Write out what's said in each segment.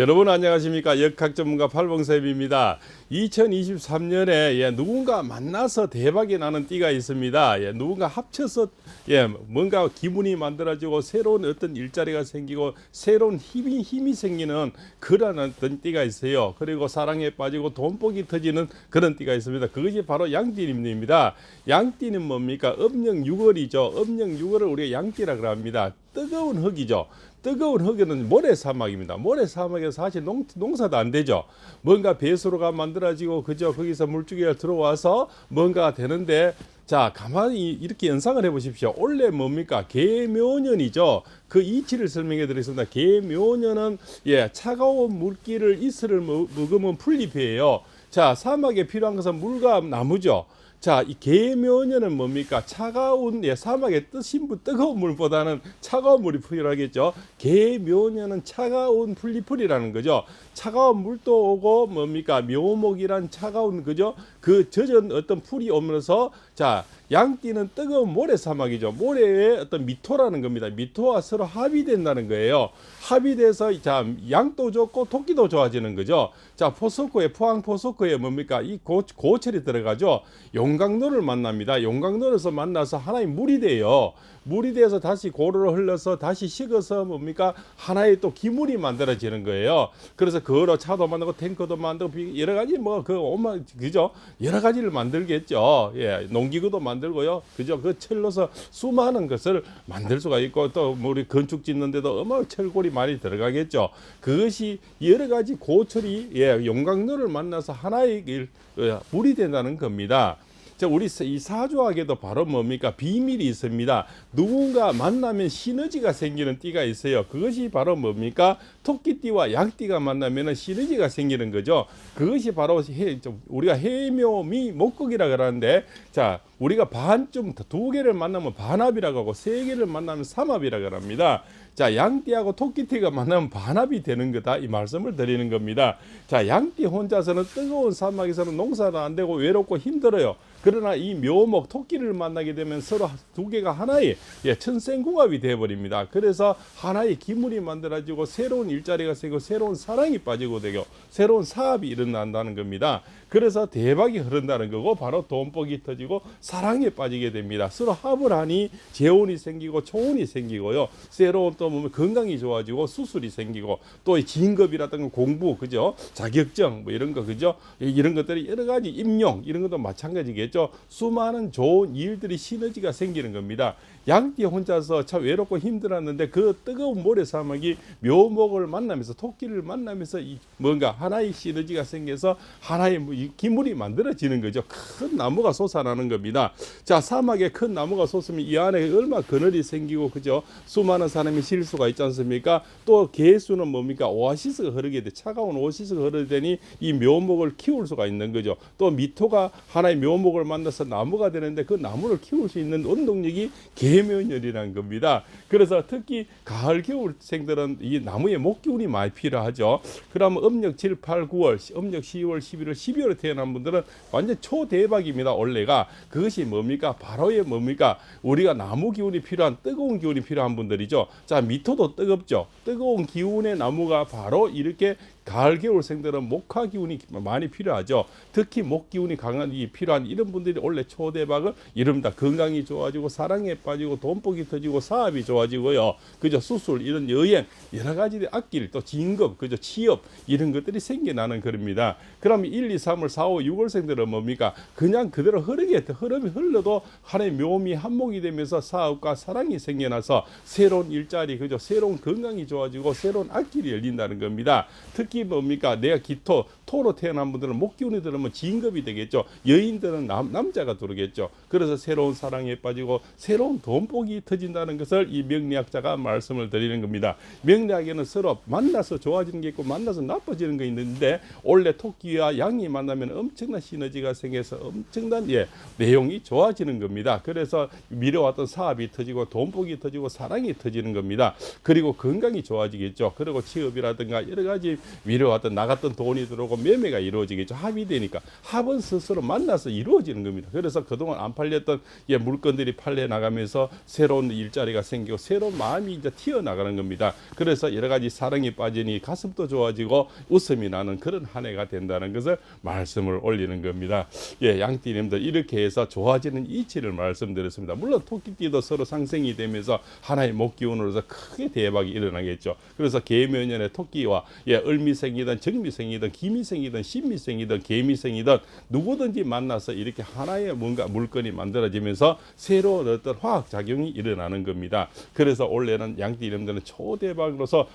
여러분 안녕하십니까 역학 전문가 팔봉쌤입니다. 2023년에 예, 누군가 만나서 대박이 나는 띠가 있습니다. 예, 누군가 합쳐서 예, 뭔가 기분이 만들어지고 새로운 어떤 일자리가 생기고 새로운 힘이 힘이 생기는 그런 어떤 띠가 있어요. 그리고 사랑에 빠지고 돈복이 터지는 그런 띠가 있습니다. 그것이 바로 양띠입니다. 양띠는 뭡니까? 음력 6월이죠. 음력 6월을 우리가 양띠라 합니다. 뜨거운 흙이죠. 뜨거운 흙에는 모래 사막입니다. 모래 사막에서 사실 농, 농사도 안 되죠. 뭔가 배수로가 만들어지고 그죠. 거기서 물줄기가 들어와서 뭔가 되는데 자 가만히 이렇게 연상을 해보십시오. 원래 뭡니까 계묘년이죠. 그 이치를 설명해 드리겠습니다. 계묘년은 예 차가운 물기를 이슬을 먹- 먹으면 풀잎이에요. 자 사막에 필요한 것은 물과 나무죠. 자, 이 계묘년은 뭡니까? 차가운 예, 사막에 뜨신 분 뜨거운 물보다는 차가운 물이 필요하겠죠. 계묘년은 차가운 풀리풀이라는 거죠. 차가운 물도 오고 뭡니까? 묘목이란 차가운 그죠? 그 젖은 어떤 풀이 오면서 자, 양띠는 뜨거운 모래 사막이죠. 모래의 어떤 미토라는 겁니다. 미토와 서로 합의된다는 거예요. 합의돼서 자 양도 좋고 토끼도 좋아지는 거죠. 자 포소코에 포항 포소코에 뭡니까 이 고, 고철이 들어가죠. 용 광로를 만납니다. 용광로에서 만나서 하나의 물이 돼요. 물이 돼서 다시 고로로 흘러서 다시 식어서 뭡니까 하나의 또 기물이 만들어지는 거예요. 그래서 그거로 차도 만들고 탱커도 만들고 비- 여러 가지 뭐그 오마 그죠 여러 가지를 만들겠죠. 예 농기구도 만들고요. 그죠 그 철로서 수많은 것을 만들 수가 있고 또뭐 우리 건축 짓는데도 어마어마한 철골이 많이 들어가겠죠. 그것이 여러 가지 고철이 예 용광로를 만나서 하나의 일, 어, 물이 된다는 겁니다. 자, 우리 이 사주학에도 바로 뭡니까? 비밀이 있습니다. 누군가 만나면 시너지가 생기는 띠가 있어요. 그것이 바로 뭡니까? 토끼띠와 양띠가 만나면 시너지가 생기는 거죠. 그것이 바로 해, 좀 우리가 해묘미 목극이라 그러는데, 자, 우리가 반쯤 두 개를 만나면 반합이라고 하고 세 개를 만나면 삼합이라 그럽니다. 자, 양띠하고 토끼띠가 만나면 반합이 되는 거다. 이 말씀을 드리는 겁니다. 자, 양띠 혼자서는 뜨거운 사막에서는 농사도 안 되고 외롭고 힘들어요. 그러나 이 묘목 토끼를 만나게 되면 서로 두 개가 하나의 예, 천생궁합이 되어 버립니다. 그래서 하나의 기물이 만들어지고 새로운 일자리가 생기고 새로운 사랑이 빠지고 되고 새로운 사업이 일어난다는 겁니다. 그래서 대박이 흐른다는 거고 바로 돈복이 터지고 사랑에 빠지게 됩니다. 서로 합을 하니 재혼이 생기고 초혼이 생기고요. 새로운 또 보면 건강이 좋아지고 수술이 생기고 또이 진급이라든가 공부 그죠 자격증 뭐 이런 거 그죠 이런 것들이 여러 가지 임용 이런 것도 마찬가지겠죠. 수많은 좋은 일들이 시너지가 생기는 겁니다. 양띠 혼자서 참 외롭고 힘들었는데 그 뜨거운 모래 사막이 묘목을 만나면서 토끼를 만나면서 이 뭔가 하나의 시너지가 생겨서 하나의 뭐이 기물이 만들어지는 거죠. 큰 나무가 솟아나는 겁니다. 자 사막에 큰 나무가 솟으면 이 안에 얼마 그늘이 생기고 그죠. 수많은 사람이 쉴 수가 있지 않습니까? 또 개수는 뭡니까 오아시스가 흐르게 돼 차가운 오아시스가 흐르더니 이 묘목을 키울 수가 있는 거죠. 또 미토가 하나의 묘 목을 만나서 나무가 되는데 그 나무를 키울 수 있는 원동력이 계면열이라는 겁니다. 그래서 특히 가을 겨울 생들은 이 나무의 목기운이 많이 필요하죠. 그러면 음력 7, 8, 9월, 음력 10월, 11월, 12월에 태어난 분들은 완전 초대박입니다. 원래가 그것이 뭡니까? 바로의 뭡니까? 우리가 나무 기운이 필요한 뜨거운 기운이 필요한 분들이죠. 자, 미토도 뜨겁죠. 뜨거운 기운의 나무가 바로 이렇게 가을 겨울 생들은 목화 기운이 많이 필요하죠. 특히 목 기운이 강한 이 필요한 이런 분들이 원래 초대박을 이릅니다. 건강이 좋아지고 사랑에 빠지고 돈복이 터지고 사업이 좋아지고요. 그죠 수술 이런 여행 여러 가지 악길 또 진급 그죠 취업 이런 것들이 생겨나는 그럽니다. 그럼 1, 2, 3월 4, 5, 6월 생들은 뭡니까? 그냥 그대로 흐르게 흐름이 흘러도 하나의 묘미 한목이 되면서 사업과 사랑이 생겨나서 새로운 일자리 그죠 새로운 건강이 좋아지고 새로운 악길이 열린다는 겁니다. 특히 뭡니까? 내가 기토 토로 태어난 분들은 목 기운이 들으면 진급이 되겠죠. 여인들은 남, 남자가 들어겠죠. 그래서 새로운 사랑에 빠지고 새로운 돈복이 터진다는 것을 이 명리학자가 말씀을 드리는 겁니다. 명리학에는 서로 만나서 좋아지는 게 있고 만나서 나빠지는 게 있는데 원래 토끼와 양이 만나면 엄청난 시너지가 생겨서 엄청난 예, 내용이 좋아지는 겁니다. 그래서 미뤄왔던 사업이 터지고 돈복이 터지고 사랑이 터지는 겁니다. 그리고 건강이 좋아지겠죠. 그리고 취업이라든가 여러 가지 미뤄왔던 나갔던 돈이 들어오고 매매가 이루어지겠죠. 합이 되니까 합은 스스로 만나서 이루어지는 겁니다. 그래서 그동안 안 팔렸던 예, 물건들이 팔려 나가면서 새로운 일자리가 생기고 새로운 마음이 이제 튀어나가는 겁니다. 그래서 여러 가지 사랑이 빠지니 가슴도 좋아지고 웃음이 나는 그런 한 해가 된다는 것을 말씀을 올리는 겁니다. 예, 양띠님들 이렇게 해서 좋아지는 이치를 말씀드렸습니다. 물론 토끼띠도 서로 상생이 되면서 하나의 목 기운으로서 크게 대박이 일어나겠죠. 그래서 계묘년에 토끼와 예, 을미 생이든 정미생이든 기미생이든 신미생이든 개미생이든 누구든지 만나서 이렇게 하나의 뭔가 물건이 만들어지면서 새로운 어떤 화학 작용이 일어나는 겁니다. 그래서 올해는 양띠 이름들은 초대박으로서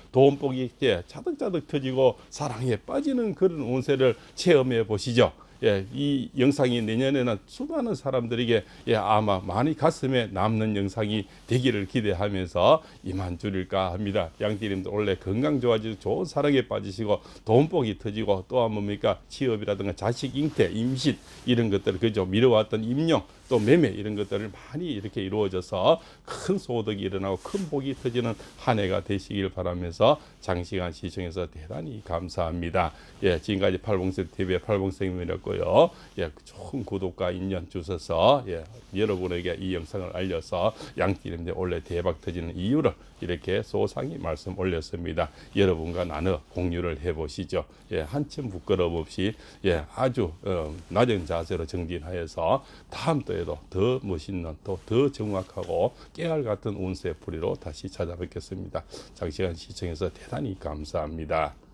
예, 차득차득 터지고 사랑에 빠지는 그런 운세를 체험해 보시죠. 예, 이 영상이 내년에는 수많은 사람들에게 예, 아마 많이 가슴에 남는 영상이 되기를 기대하면서 이만 줄일까 합니다. 양띠님도 원래 건강 좋아지고 좋은 사랑에 빠지시고 돈복이 터지고 또한 뭡니까 취업이라든가 자식 잉태, 임신 이런 것들을 그저 미뤄왔던 임용 또 매매 이런 것들을 많이 이렇게 이루어져서 큰 소득이 일어나고 큰 복이 터지는 한 해가 되시길 바라면서 장시간 시청해서 대단히 감사합니다. 예, 지금까지 팔봉생 TV의 팔봉생님이었고요. 예, 좋은 구독과 인연 주셔서 예, 여러분에게 이 영상을 알려서 양띠님들 원래 대박 터지는 이유를 이렇게 소상히 말씀 올렸습니다. 여러분과 나눠 공유를 해보시죠. 예, 한층 부끄러움 없이 예, 아주 어, 낮은 자세로 정진하여서 다음 또 에도 더 멋있는 또 더 정확하고 깨알 같은 운세 풀이로 다시 찾아뵙겠습니다. 장시간 시청해서 대단히 감사합니다.